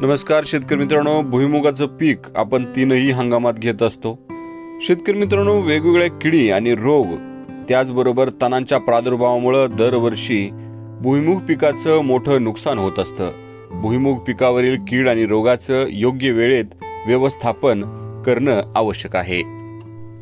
नमस्कार शेतकरी मित्रांनो भुईमुगाचं पीक आपण तीनही हंगामात घेत असतो. शेतकरी मित्रांनो वेगवेगळ्या किडी आणि रोग त्याचबरोबर तणांच्या प्रादुर्भावामुळं दरवर्षी भुईमुग पिकाचं मोठं नुकसान होत असतं. भुईमुग पिकावरील कीड आणि रोगाचं योग्य वेळेत व्यवस्थापन करणं आवश्यक आहे.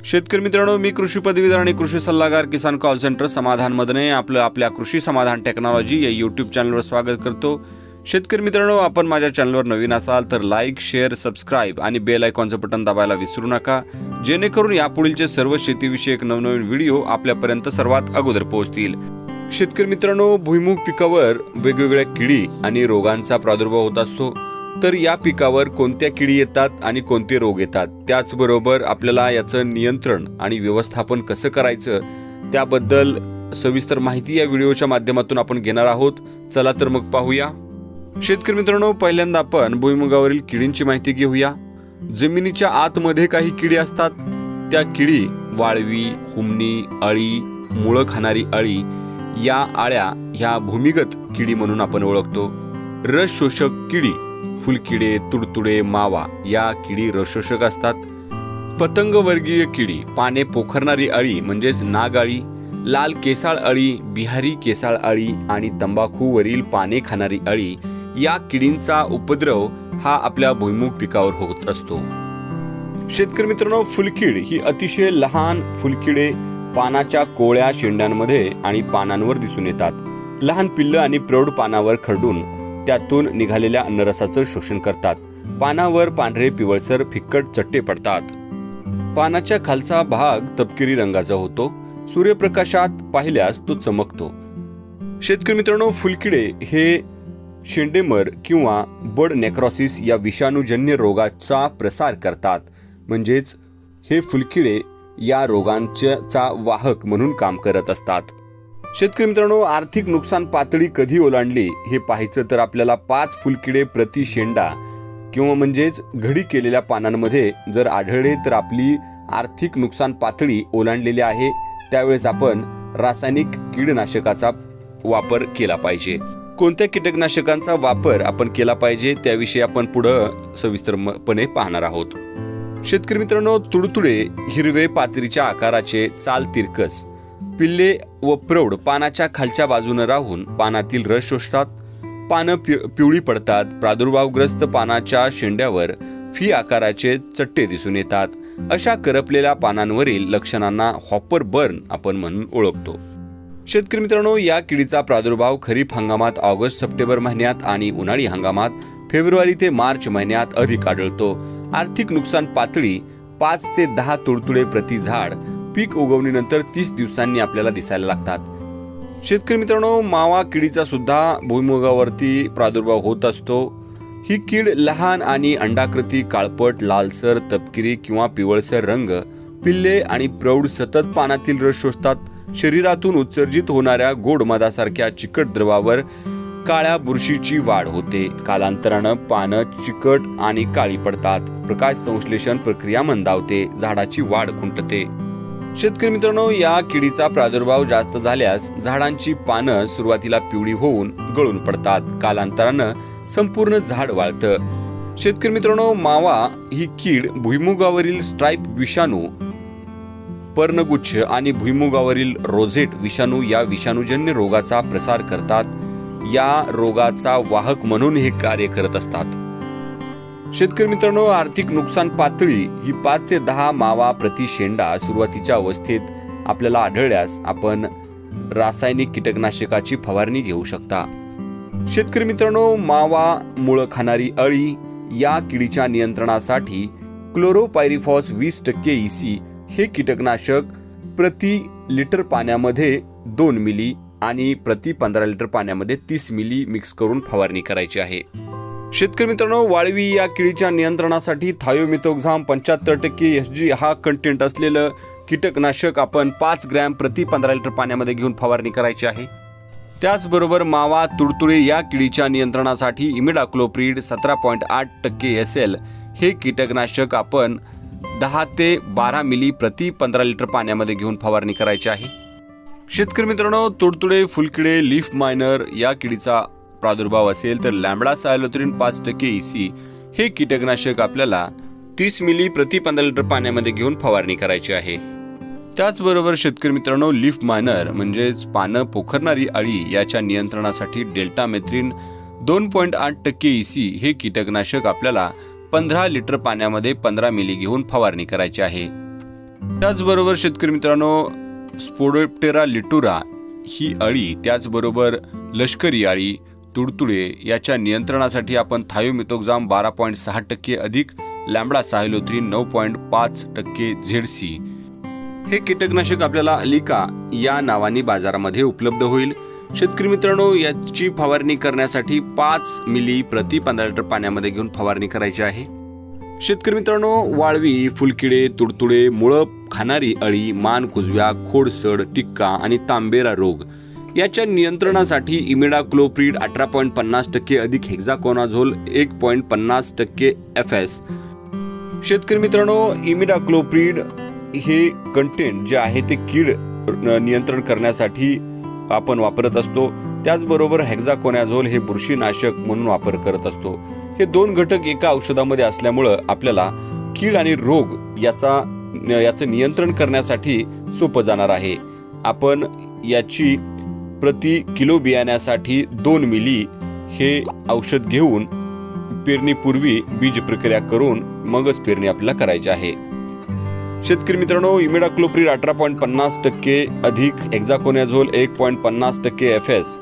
शेतकरी मित्रांनो मी कृषी पदवीधर आणि कृषी सल्लागार किसान कॉल सेंटर समाधान मदने आपलं आपल्या कृषी समाधान टेक्नॉलॉजी या यूट्यूब चॅनलवर स्वागत करतो. शेतकरी मित्रांनो आपण माझ्या चॅनलवर नवीन असाल तर लाईक शेअर सबस्क्राईब आणि बेल आयकॉनचं बटन दाबायला विसरू नका. जेणेकरून यापुढीलचे सर्व शेतीविषयक नवनवीन व्हिडिओ आपल्यापर्यंत सर्वात अगोदर पोहोचतील. शेतकरी मित्रांनो भुईमुग पिकावर वेगवेगळ्या किडी आणि रोगांचा प्रादुर्भाव होत असतो. तर या पिकावर कोणत्या किडी येतात आणि कोणते रोग येतात? त्याचबरोबर आपल्याला याचं नियंत्रण आणि व्यवस्थापन कसं करायचं? त्याबद्दल सविस्तर माहिती या व्हिडिओच्या माध्यमातून आपण घेणार आहोत. चला तर मग पाहूया. शेतकरी मित्रांनो पहिल्यांदा आपण भुईमुगावरील किडींची माहिती घेऊया. जमिनीच्या आतमध्ये काही किडी असतात. त्या किडी वाळवी हुमणी अळी मुळं खाणारी अळी या आळ्या ह्या भूमिगत किडी म्हणून आपण ओळखतो. रस शोषक किडी फुलकिडे तुडतुडे मावा या किडी रसशोषक असतात. पतंग वर्गीय किडी पाने पोखरणारी अळी म्हणजेच नागाळी लाल केसाळ अळी बिहारी केसाळ अळी आणि तंबाखूवरील पाने खाणारी अळी या किडींचा उपद्रव हा आपल्या भुईमुग पिकावर होत असतो. शेतकरी मित्रांनो फुलकीड ही अतिशय लहान फुलकिडे पानाच्या कोळ्या शेंड्यांमध्ये आणि पानांवर दिसून येतात. लहान पिल्लं आणि प्रौढ पानावर खरडून त्यातून निघालेल्या अन्नरसाचं शोषण करतात. पानावर पांढरे पिवळसर फिक्कट चट्टे पडतात. पानाच्या खालचा भाग तपकिरी रंगाचा होतो. सूर्यप्रकाशात पाहिल्यास तो चमकतो. शेतकरी मित्रांनो फुलकिडे हे शेंडेमर किंवा बड नेक्रॉसिस या विषाणूजन्य रोगाचा प्रसार करतात. म्हणजेच हे फुलकिडे या रोगांच्या वाहक म्हणून काम करत असतात. शेतकरी मित्रांनो आर्थिक नुकसान पातळी कधी ओलांडली हे पाहायचं तर आपल्याला पाच फुलकिडे प्रति शेंडा किंवा म्हणजेच घडी केलेल्या पानांमध्ये जर आढळले तर आपली आर्थिक नुकसान पातळी ओलांडलेली आहे. त्यावेळेस आपण रासायनिक कीडनाशकाचा वापर केला पाहिजे. कोणत्या कीटकनाशकांचा वापर आपण केला पाहिजे त्याविषयी आपण पुढं सविस्तरपणे पाहणार आहोत. शेतकरी मित्रांनो तुडतुडे हिरवे पाचरीच्या आकाराचे चाल तिरकस पिल्ले व प्रौढ पानाच्या खालच्या बाजूनं राहून पानातील रस शोषतात पानं पि- पिवळी पडतात प्रादुर्भावग्रस्त पानाच्या शेंड्यावर फी आकाराचे चट्टे दिसून येतात. अशा करपलेल्या पानांवरील लक्षणांना हॉपर बर्न आपण म्हणून ओळखतो. शेतकरी मित्रांनो या किडीचा प्रादुर्भाव खरीप हंगामात ऑगस्ट सप्टेंबर महिन्यात आणि उन्हाळी हंगामात फेब्रुवारी ते मार्च महिन्यात अधिक आढळतो. आर्थिक नुकसान पातळी पाच ते दहा तुडतुडे प्रति झाड पीक उगवणीनंतर तीस दिवसांनी आपल्याला दिसायला लागतात. शेतकरी मित्रांनो मावा किडीचा सुद्धा भुईमुगावरती प्रादुर्भाव होत असतो. ही कीड लहान आणि अंडाकृती काळपट लालसर तपकिरी किंवा पिवळसर रंग पिल्ले आणि प्रौढ सतत पानातील रस शोषतात. शरीरातून उत्सर्जित होणाऱ्या गोड मधासारख्या चिकट द्रवावर काळ्या बुरशीची वाढ होते. कालांतरानं पानं चिकट आणि काळी पडतात. प्रकाश संश्लेषण प्रक्रिया मंदावते. झाडाची वाढ खुंटते. शेतकरी मित्रांनो या किडीचा प्रादुर्भाव जास्त झाल्यास झाडांची पानं सुरुवातीला पिवळी होऊन गळून पडतात. कालांतरानं संपूर्ण झाड वाळतं. शेतकरी मित्रांनो मावा ही कीड भुईमुगावरील स्ट्राईप विषाणू पर्णगुच्छ आणि भुईमुगावरील रोझेट विषाणू या विषाणूजन्य रोगाचा प्रसार करतात. या रोगाचा वाहक म्हणून हे कार्य करत असतात. शेतकरी मित्रांनो आर्थिक नुकसान पातळी ही पाच ते दहा मावा प्रति शेंडा सुरुवातीच्या अवस्थेत आपल्याला आढळल्यास आपण रासायनिक कीटकनाशकाची फवारणी घेऊ शकता. शेतकरी मित्रांनो मावा मुळं खाणारी अळी या किडीच्या नियंत्रणासाठी क्लोरोपायरिफॉस वीस टक्के इसी हे कीटकनाशक प्रति लिटर पाण्यामध्ये दोन मिली आणि प्रति पंधरा लिटर पाण्यामध्ये तीस मिली मिक्स करून फवारणी करायची आहे. शेतकरी मित्रांनो वाळवी या किडीच्या नियंत्रणासाठी थायोमिथोक्झाम पंच्याहत्तर टक्के एस जी हा कंटेंट असलेलं कीटकनाशक आपण पाच ग्रॅम प्रति पंधरा लिटर पाण्यामध्ये घेऊन फवारणी करायची आहे. त्याचबरोबर मावा तुडतुडे या किडीच्या नियंत्रणासाठी इमिडाक्लोप्रीड सतरा पॉईंट आठ टक्के एस एल हे कीटकनाशक आपण दहा ते बारा मिली प्रति पंधरा लिटर पाण्यामध्ये घेऊन फवारणी करायची आहे. शेतकरी मित्रांनो तुडतुडे फुलकिडे लीफ मायनर या किडीचा प्रादुर्भाव असेल तर लॅम्बडा सायलोत्रिन पाच टक्के इसी हे कीटकनाशक आपल्याला तीस मिली प्रति पंधरा लिटर पाण्यामध्ये घेऊन फवारणी करायची आहे. त्याचबरोबर शेतकरी मित्रांनो लिफ मायनर म्हणजेच पानं पोखरणारी अळी याच्या नियंत्रणासाठी डेल्टा मेथ्रीन दोन पॉईंट आठ टक्के इसी हे कीटकनाशक आपल्याला पंधरा लिटर पाण्यामध्ये पंधरा मिली घेऊन फवारणी करायची आहे. त्याचबरोबर शेतकरी मित्रांनो स्पोडोप्टेरा लिटुरा ही अळी त्याचबरोबर लष्करी अळी तुडतुडे याच्या नियंत्रणासाठी आपण थायोमिथोक्झाम बारा पॉईंट सहा टक्के अधिक लॅम्बडा सायलोथ्रीन नऊ पॉईंट पाच टक्के झेडसी. हे कीटकनाशक आपल्याला अलिका या नावाने बाजारामध्ये उपलब्ध होईल. शेतकरी मित्रांनो याची फवारणी करण्यासाठी पाच मिली प्रति पंधरा लिटर पाण्यामध्ये घेऊन फवारणी करायची आहे. शेतकरी मित्रांनो वाळवी फुलकिडे तुडतुडे मुळं खाणारी अळी मान कुजव्या खोडसड टिक्का आणि तांबेरा रोग याच्या नियंत्रणासाठी इमिडाक्लोप्रीड अठरा पॉईंट पन्नास टक्के अधिक हेक्झाकोनाझोल एक पॉईंट पन्नास टक्के एफ एस शेतकरी मित्रांनो इमिडाक्लोप्रीड हे कंटेंट जे आहे ते कीड नियंत्रण करण्यासाठी आपण वापरत असतो. त्याचबरोबर हेक्झाकोनॅझोल हे बुरशीनाशक म्हणून वापर करत असतो. हे दोन घटक एका औषधामध्ये असल्यामुळं आपल्याला कीड आणि रोग याचा याचं नियंत्रण करण्यासाठी सोपं जाणार आहे. आपण याची प्रति किलो बियाण्यासाठी दोन मिली हे औषध घेऊन पेरणीपूर्वी बीज प्रक्रिया करून मगच पेरणी आपल्याला करायची आहे. शेतकरी मित्रांनो इमिडाक्लोप्रीड अठरा पॉईंट पन्नास टक्के अधिक एक्झाकोनॅझोल एक पॉईंट पन्नास टक्के एफ एस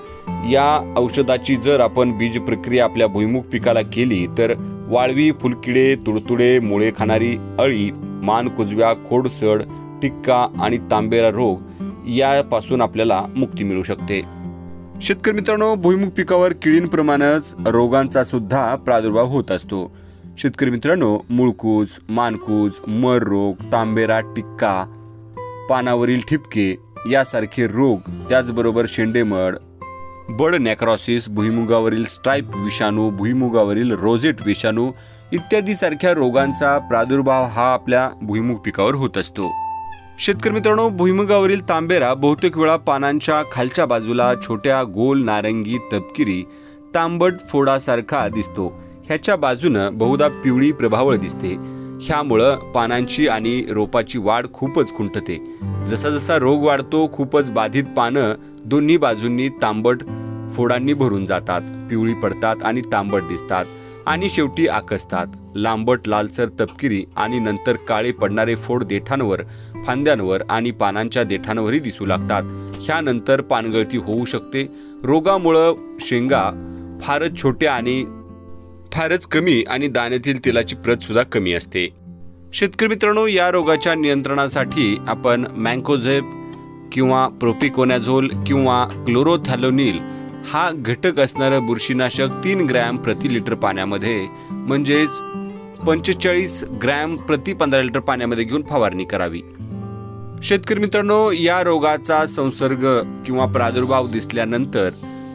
या औषधाची जर आपण बीज प्रक्रिया आपल्या भुईमुग पिकाला केली तर वाळवी फुलकिडे तुडतुडे मुळे खाणारी अळी मान कुजव्या खोडसड टिक्का आणि तांबेरा रोग यापासून आपल्याला मुक्ती मिळू शकते. शेतकरी मित्रांनो भुईमुग पिकावर किडींप्रमाणेच रोगांचा सुद्धा प्रादुर्भाव होत असतो. शेतकरी मित्रांनो मुळकूज मानकूज मर रोग तांबेरा टिक्का पानावरील ठिपके यासारखे रोग त्याचबरोबर शेंडेमड बड नॅक्रॉसिस भुईमुगावरील स्ट्राईप विषाणू भुईमुगावरील रोजेट विषाणू इत्यादी सारख्या रोगांचा प्रादुर्भाव हा आपल्या भुईमुग पिकावर होत असतो. शेतकरी मित्रांनो भुईमुगावरील तांबेरा बहुतेक वेळा पानांच्या खालच्या बाजूला छोट्या गोल नारंगी तपकिरी तांबट फोडासारखा दिसतो. ह्याच्या बाजूनं बहुधा पिवळी प्रभावळ दिसते. ह्यामुळं पानांची आणि रोपाची वाढ खूपच खुंटते. जसा जसा रोग वाढतो खूपच बाधित पानं दोन्ही बाजूंनी तांबट फोडांनी भरून जातात. पिवळी पडतात आणि तांबट दिसतात आणि शेवटी आकसतात. लांबट लालसर तपकिरी आणि नंतर काळे पडणारे फोड देठांवर फांद्यांवर आणि पानांच्या देठांवरही दिसू लागतात. ह्यानंतर पानगळती होऊ शकते. रोगामुळं शेंगा फारच छोट्या आणि फारच कमी आणि दाण्यातील तेलाची प्रत सुद्धा कमी असते. शेतकरी मित्रांनो या रोगाच्या नियंत्रणासाठी आपण मँकोझेप किंवा प्रोपिकोनॅझोल किंवा क्लोरोथॅलोनिल हा घटक असणारं बुरशीनाशक तीन ग्रॅम प्रति लिटर पाण्यामध्ये म्हणजेच पंचेचाळीस ग्रॅम प्रति पंधरा लिटर पाण्यामध्ये घेऊन फवारणी करावी. शेतकरी मित्रांनो या रोगाचा संसर्ग किंवा प्रादुर्भाव दिसल्यानंतर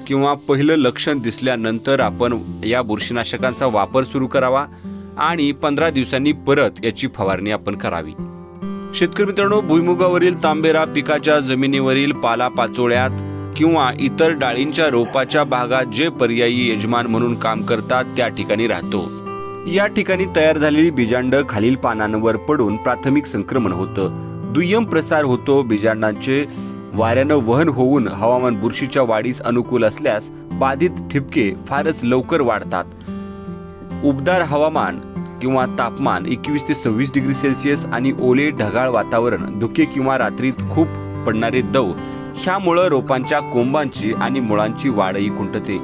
किंवा पहिलं लक्षण दिसल्यानंतर आपण या बुरशीनाशकांचा वापर सुरू करावा आणि पंधरा दिवसांनी परत याची फवारणी आपण करावी. शेतकरी मित्रांनो भुईमुगावरील तांबेरा पिकाच्या जमिनीवरील पालापाचोळ्यात किंवा इतर डाळींच्या रोपाच्या भागात जे पर्यायी यजमान म्हणून काम करतात त्या ठिकाणी राहतो. या ठिकाणी तयार झालेली बीजांड खालील पानांवर पडून प्राथमिक संक्रमण होतं. दुय्यम प्रसार होतो बीजांडांचे वाऱ्यानं वहन होऊन हवामान बुरशीच्या वाढीस अनुकूल असल्यास बाधित ठिपके फारच लवकर वाढतात. उबदार हवामान किंवा तापमान एकवीस ते सव्वीस डिग्री सेल्सिअस आणि ओले ढगाळ वातावरण धुके किंवा रात्रीत खूप पडणारे दव ह्यामुळं रोपांच्या कोंबांची आणि मुळांची वाढही खुंटते.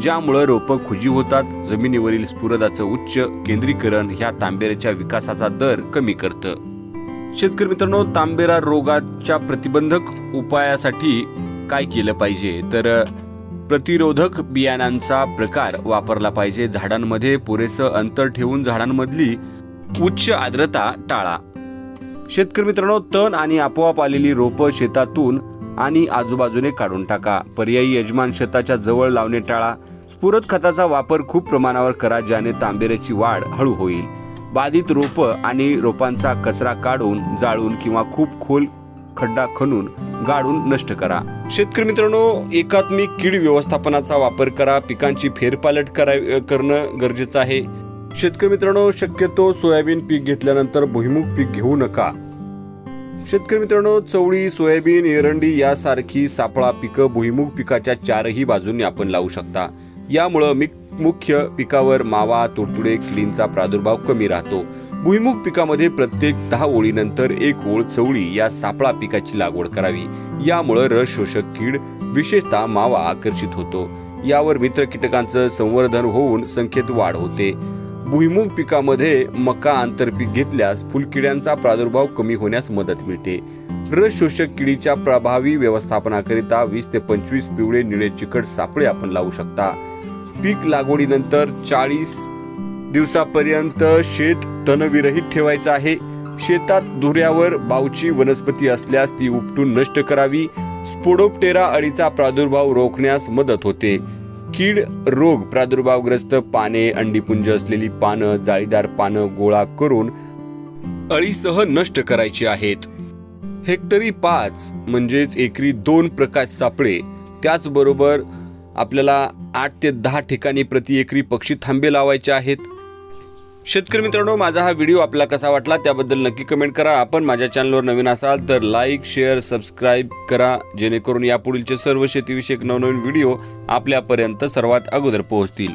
ज्यामुळं रोपं खुजी होतात जमिनीवरील स्फुरदाचं उच्च केंद्रीकरण ह्या तांबेऱ्याच्या विकासाचा दर कमी करतं. शेतकरी मित्रांनो तांबेरा रोगाच्या प्रतिबंधक उपायासाठी काय केलं पाहिजे? तर प्रतिरोधक बियाणांचा प्रकार वापरला पाहिजे. झाडांमध्ये पुरेसं अंतर ठेवून झाडांमधली उच्च आर्द्रता टाळा. शेतकरी मित्रांनो तण आणि आपोआप आलेली रोपं शेतातून आणि आजूबाजूने काढून टाका. पर्यायी यजमान शेताच्या जवळ लावणे टाळा. स्फुरद खताचा वापर खूप प्रमाणावर करा ज्याने तांबेऱ्याची वाढ हळू होईल. बाधित रोपं आणि रोपांचा कचरा काढून जाळून किंवा खूप खोल खड्डा खणून गाडून नष्ट करा. शेतकरी मित्रांनो एकात्मिक कीड व्यवस्थापनाचा वापर करा. पिकांची फेरपालट करा करणं गरजेचं आहे. शेतकरी मित्रांनो शक्यतो सोयाबीन पीक घेतल्यानंतर भुईमुग पीक घेऊ नका. शेतकरी मित्रांनो चवळी सोयाबीन एरंडी यासारखी सापळा पिकं भुईमुग पिकाच्या चारही बाजूंनी आपण लावू शकता. यामुळं मी मुख्य पिकावर मावा तुडतुडे किडींचा प्रादुर्भाव कमी राहतो. भुईमुग पिकामध्ये प्रत्येक दहा ओळीनंतर एक ओळ चवळी या सापळा पिकाची लागवड करावी. यामुळं रस शोषक कीड विशेषतः मावा आकर्षित होतो. यावर मित्र कीटकांचं संवर्धन होऊन संख्येत वाढ होते. भुईमुग पिकामध्ये मका आंतरपीक घेतल्यास फुलकिड्यांचा प्रादुर्भाव कमी होण्यास मदत मिळते. रस शोषक किडीच्या प्रभावी व्यवस्थापनाकरिता वीस ते पंचवीस पिवळे निळे चिकट सापळे आपण लावू शकता. पीक लागवडीनंतर चाळीस दिवसापर्यंत शेत तणविरहित ठेवायचं आहे. शेतात धुऱ्यावर बावची वनस्पती असल्यास ती उपटून नष्ट करावी. स्पोडोप्टेरा अळीचा प्रादुर्भाव रोखण्यास मदत होते. कीड रोग प्रादुर्भावग्रस्त पाने अंडीपुंज असलेली पानं जाळीदार पानं गोळा करून अळीसह नष्ट करायची आहेत. हेक्टरी पाच म्हणजेच एकरी दोन प्रकाश सापळे त्याचबरोबर आपल्याला आठ ते दहा ठिकाणी प्रति एकरी पक्षी थांबे लावायचे आहेत. शेतकरी मित्रांनो माझा हा व्हिडिओ आपला कसा वाटला त्याबद्दल नक्की कमेंट करा. आपण माझ्या चॅनलवर नवीन असाल तर लाईक शेअर सबस्क्राईब करा. जेणेकरून यापुढीलचे सर्व शेतीविषयक नवनवीन व्हिडिओ आपल्यापर्यंत सर्वात अगोदर पोहोचतील.